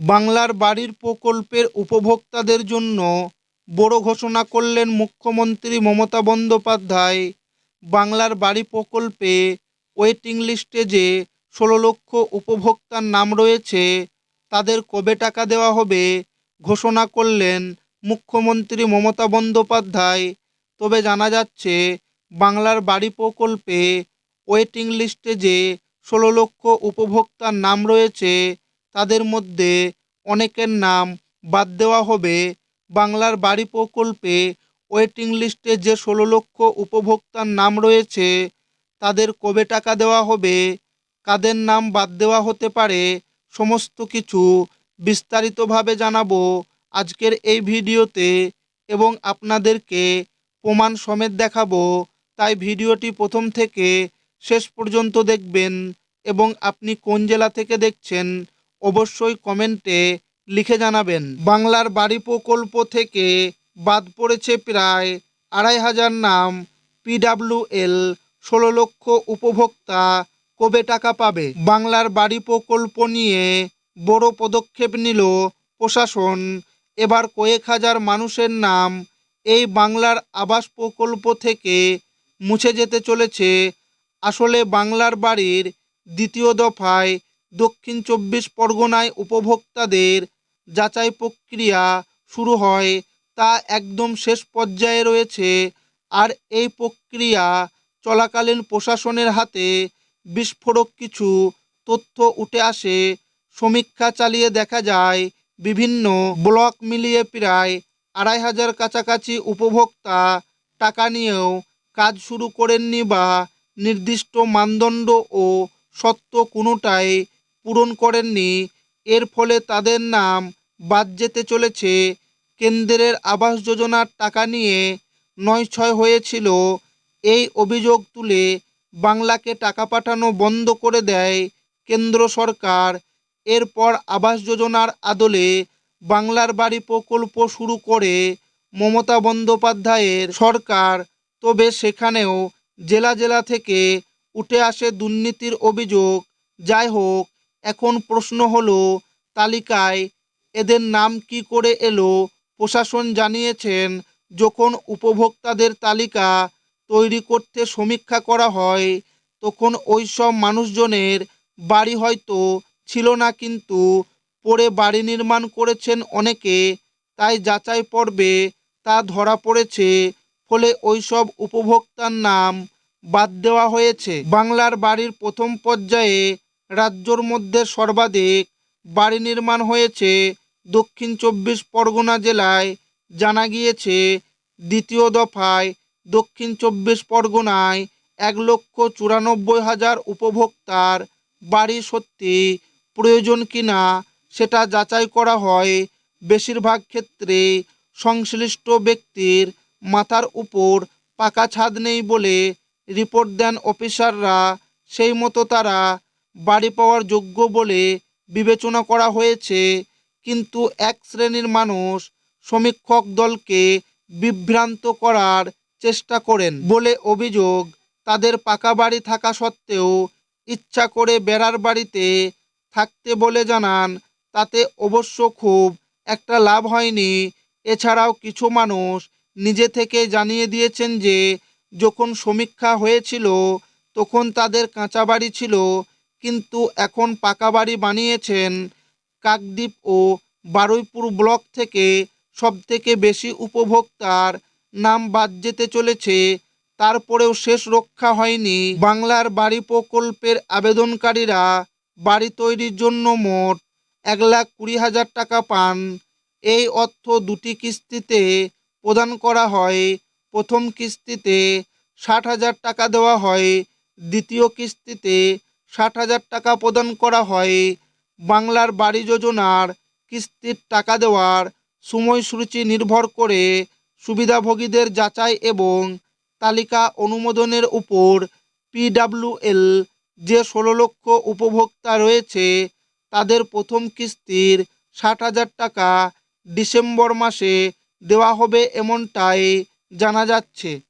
বাংলার বাড়ির প্রকল্পের উপভোক্তাদের জন্য বড় ঘোষণা করলেন মুখ্যমন্ত্রী মমতা বন্দ্যোপাধ্যায়। বাংলার বাড়ি প্রকল্পে ওয়েটিং লিস্টে যে ষোলো লক্ষ উপভোক্তার নাম রয়েছে, তাদের কবে টাকা দেওয়া হবে ঘোষণা করলেন মুখ্যমন্ত্রী মমতা বন্দ্যোপাধ্যায়। তবে জানা যাচ্ছে, বাংলার বাড়ি প্রকল্পে ওয়েটিং লিস্টে যে ষোলো লক্ষ উপভোক্তার নাম রয়েছে তাদের মধ্যে অনেকের নাম বাদ দেওয়া হবে। বাংলার বাড়ি প্রকল্পে ওয়েটিং লিস্টে যে ষোলো লক্ষ উপভোক্তার নাম রয়েছে, তাদের কবে টাকা দেওয়া হবে, কাদের নাম বাদ দেওয়া হতে পারে, সমস্ত কিছু বিস্তারিতভাবে জানাব আজকের এই ভিডিওতে এবং আপনাদেরকে প্রমাণ সমেত দেখাবো। তাই ভিডিওটি প্রথম থেকে শেষ পর্যন্ত দেখবেন এবং আপনি কোন জেলা থেকে দেখছেন অবশ্যই কমেন্টে লিখে জানাবেন। বাংলার বাড়ি প্রকল্প থেকে বাদ পড়েছে প্রায় আড়াই হাজার নাম। পিডাব্লিউএল ষোলো লক্ষ উপভোক্তা কবে টাকা পাবে? বাংলার বাড়ি প্রকল্প নিয়ে বড় পদক্ষেপ নিল প্রশাসন। এবার কয়েক হাজার মানুষের নাম এই বাংলার আবাস প্রকল্প থেকে মুছে যেতে চলেছে। আসলে বাংলার বাড়ির দ্বিতীয় দফায় দক্ষিণ চব্বিশ পরগনায় উপভোক্তাদের যাচাই প্রক্রিয়া শুরু হয়। তা একদম শেষ পর্যায়ে রয়েছে আর এই প্রক্রিয়া চলাকালীন প্রশাসনের হাতে বিস্ফোরক কিছু তথ্য উঠে আসে। সমীক্ষা চালিয়ে দেখা যায়, বিভিন্ন ব্লক মিলিয়ে প্রায় আড়াই হাজার কাছাকাছি উপভোক্তা টাকা নিয়েও কাজ শুরু করেননি বা নির্দিষ্ট মানদণ্ড ও সত্য কোনোটাই পূরণ করেননি। এর ফলে তাদের নাম বাদ যেতে চলেছে। কেন্দ্রের আবাস যোজনার টাকা নিয়ে নয় ছয় হয়েছিল। এই অভিযোগ তুলে বাংলাকে টাকা পাঠানো বন্ধ করে দেয় কেন্দ্র সরকার। এরপর আবাস যোজনার আদলে বাংলার বাড়ি প্রকল্প শুরু করে মমতা বন্দ্যোপাধ্যায়ের সরকার। তবে সেখানেও জেলা জেলা থেকে উঠে আসে দুর্নীতির অভিযোগ। যাই হোক এখন প্রশ্ন হলো, তালিকায় এদের নাম কি করে এলো? প্রশাসন জানিয়েছেন, যখন উপভোক্তাদের তালিকা তৈরি করতে সমীক্ষা করা হয়, তখন ওই সব মানুষজনের বাড়ি হয়তো ছিল না কিন্তু পরে বাড়ি নির্মাণ করেছেন অনেকে, তাই যাচাই পর্বে তা ধরা পড়েছে, ফলে ওই সব উপভোক্তার নাম বাদ দেওয়া হয়েছে। বাংলার বাড়ির প্রথম পর্যায়ে রাজ্যর মধ্যে সর্বাধিক বাড়ি নির্মাণ হয়েছে দক্ষিণ চব্বিশ পরগনা জেলায়। জানা গিয়েছে, দ্বিতীয় দফায় দক্ষিণ চব্বিশ পরগনায় এক লক্ষ চুরানব্বই হাজার উপভোক্তার বাড়ি সত্যি প্রয়োজন কিনা সেটা যাচাই করা হয়। বেশিরভাগ ক্ষেত্রে সংশ্লিষ্ট ব্যক্তির মাথার উপর পাকা ছাদ নেই বলে রিপোর্ট দেন অফিসাররা। সেই মতো তারা বাড়ি পাওয়ার যোগ্য বলে বিবেচনা করা হয়েছে, কিন্তু এক শ্রেণির মানুষ সমীক্ষক দলকে বিভ্রান্ত করার চেষ্টা করেন বলে অভিযোগ তাদের পাকা বাড়ি থাকা সত্ত্বেও ইচ্ছা করে বেড়ার বাড়িতে থাকতে বলে জানান। তাতে অবশ্য খুব একটা লাভ হয়নি। এছাড়াও কিছু মানুষ নিজে থেকে জানিয়ে দিয়েছেন যে, যখন সমীক্ষা হয়েছিল, তখন তাদের কাঁচা বাড়ি ছিল কিন্তু এখন পাকা বাড়ি বানিয়েছেন কাকদ্বীপ ও বারুইপুর ব্লক থেকে সবথেকে বেশি উপভোক্তার নাম বাদ যেতে চলেছে। তারপরেও শেষ রক্ষা হয়নি বাংলার বাড়ি প্রকল্পের আবেদনকারীরা। বাড়ি তৈরির জন্য মোট এক লাখ কুড়ি হাজার টাকা পান। এই অর্থ দুটি কিস্তিতে প্রদান করা হয়। প্রথম কিস্তিতে ষাট হাজার টাকা দেওয়া হয়। দ্বিতীয় কিস্তিতে ষাট হাজার টাকা প্রদান করা হয়। বাংলার বাড়ি যোজনার কিস্তির টাকা দেওয়ার সময়সূচি নির্ভর করে সুবিধাভোগীদের যাচাই এবং তালিকা অনুমোদনের উপর পিডাব্লিউএল যে ষোলো লক্ষ উপভোক্তা রয়েছে, তাদের প্রথম কিস্তির ষাট হাজার টাকা ডিসেম্বর মাসে দেওয়া হবে এমনটাই জানা যাচ্ছে।